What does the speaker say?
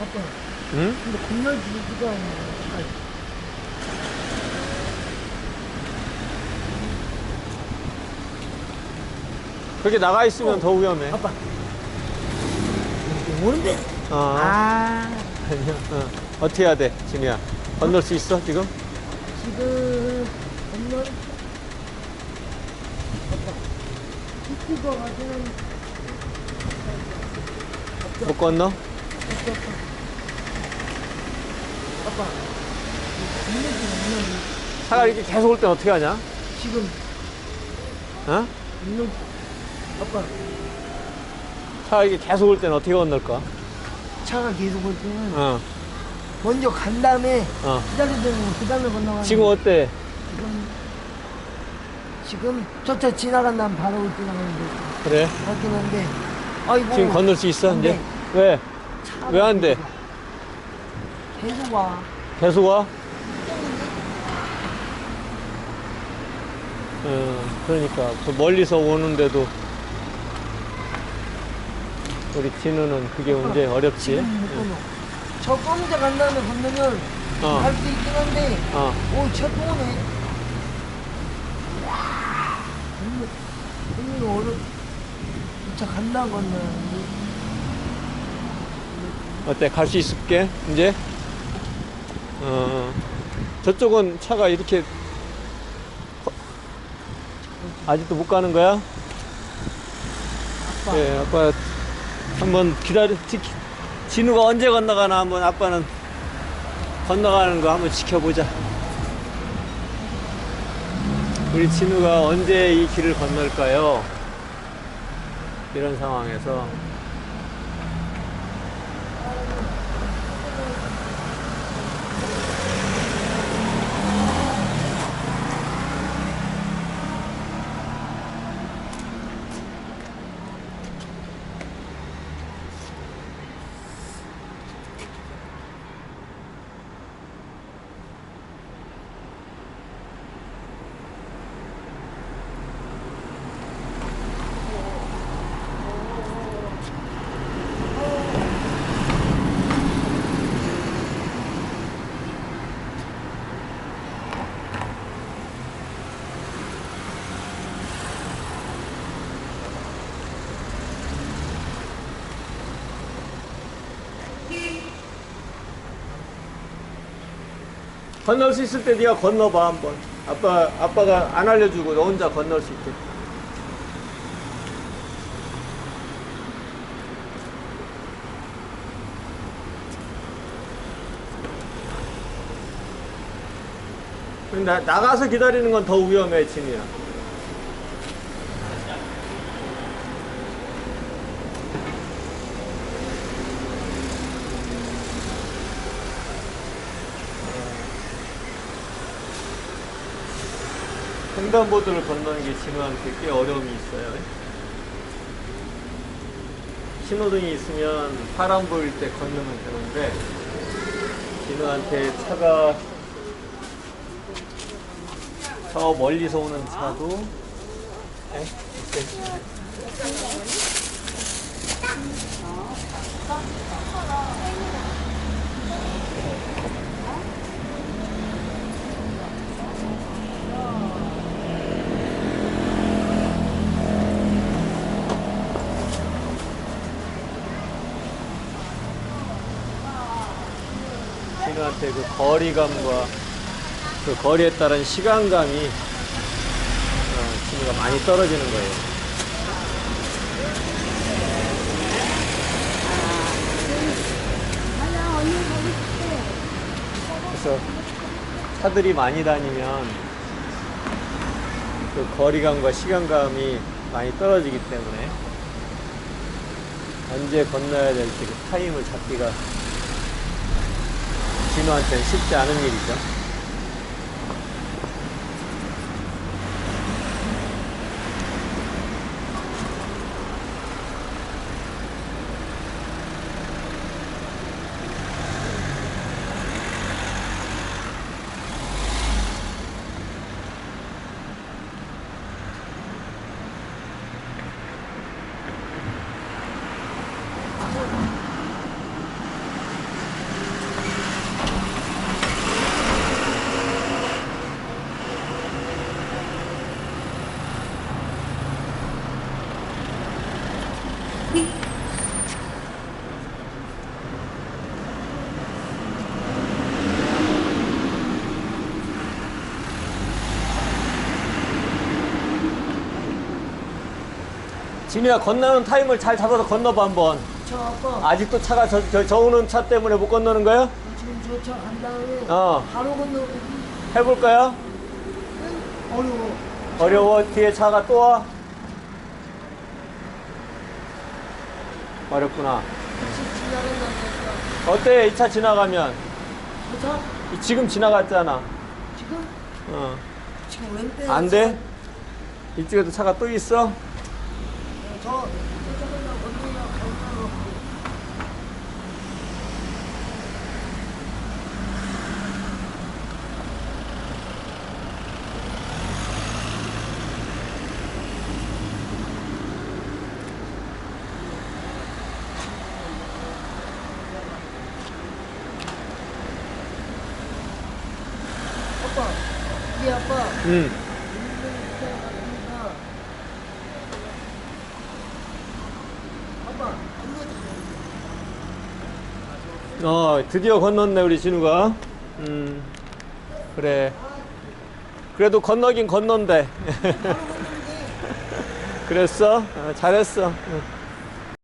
아빠, 응? 근데 건널지가 않네. 그렇게 나가 있으면 더 위험해. 아빠. 오는데? 어. 아, 아니야. 어. 어떻게 해야 돼, 진우야? 건널 수 있어, 지금? 지금 건널. 아빠, 입구가 가지는. 못 건너? 건널지 않나? 차가 이렇게 계속 올땐 어떻게 하냐? 지금 어? 있는. 아빠, 차가 이렇게 계속 올땐 어떻게 건널까? 차가 계속 올 때는 어, 먼저 간 다음에 어. 기다리더니 그 다음에 건너가는. 지금 어때? 지금 지금 저차 지나간 다음 바로 지나가는데 그래? 맞긴 한데 아이고 지금 건널 수 있어, 안 이제? 돼. 왜? 차가 왜안 돼? 계속 와 계속 와? 어, 그러니까. 그 멀리서 오는데도 우리 진우는 그게 문제 어렵지? 저 검은데 간 다음에 건너면 어. 갈 수 있긴 한데 어. 오차 또 오네 건너 건너 어려 차 간다 건너 어때? 갈 수 있을게? 이제? 어, 저쪽은 차가 이렇게 거- 아직도 못 가는 거야? 아빠 예, 아빠 한번 기다려, 지, 진우가 언제 건너가나 한번 아빠는 건너가는 거 한번 지켜보자. 우리 진우가 언제 이 길을 건널까요? 이런 상황에서 건널 수 있을 때 네가 건너봐 한번. 아빠 아빠가 안 알려주고 너 혼자 건널 수 있게. 근데 나가서 기다리는 건 더 위험해 진이야. 횡단보도를 건너는 게 진우한테 꽤 어려움이 있어요. 신호등이 있으면 파란 보일 때 건너면 되는데 진우한테 차가 저 멀리서 오는 차도 에? 있어요. 진우한테 그 거리감과 그 거리에 따른 시간감이 어, 진우가 많이 떨어지는 거예요. 그래서 차들이 많이 다니면 그 거리감과 시간감이 많이 떨어지기 때문에 언제 건너야 될지 그 타임을 잡기가 진우한테는 쉽지 않은 일이죠. 진우야 건너는 타임을 잘 잡아서 건너봐 한번 저 아빠 아직도 차가 저, 저, 저 오는 차 때문에 못 건너는 거야? 지금 저차 간 다음에 어. 바로 건너고 해볼까요? 어려워. 어려워 뒤에 차가 또 와? 어렵구나 같이 지나간다니까. 어때 이 차 지나가면 저 차? 이- 지금 지나갔잖아 지금? 어. 지금 왼대. 안 돼? 이쪽에도 차가 또 있어? 저, 저 차가 건너야 건너고. 아빠, 이 아빠. 응 어, 드디어 건넜네, 우리 진우가. 음, 그래. 그래도 건너긴 건넌데. 그랬어? 어, 잘했어. 응.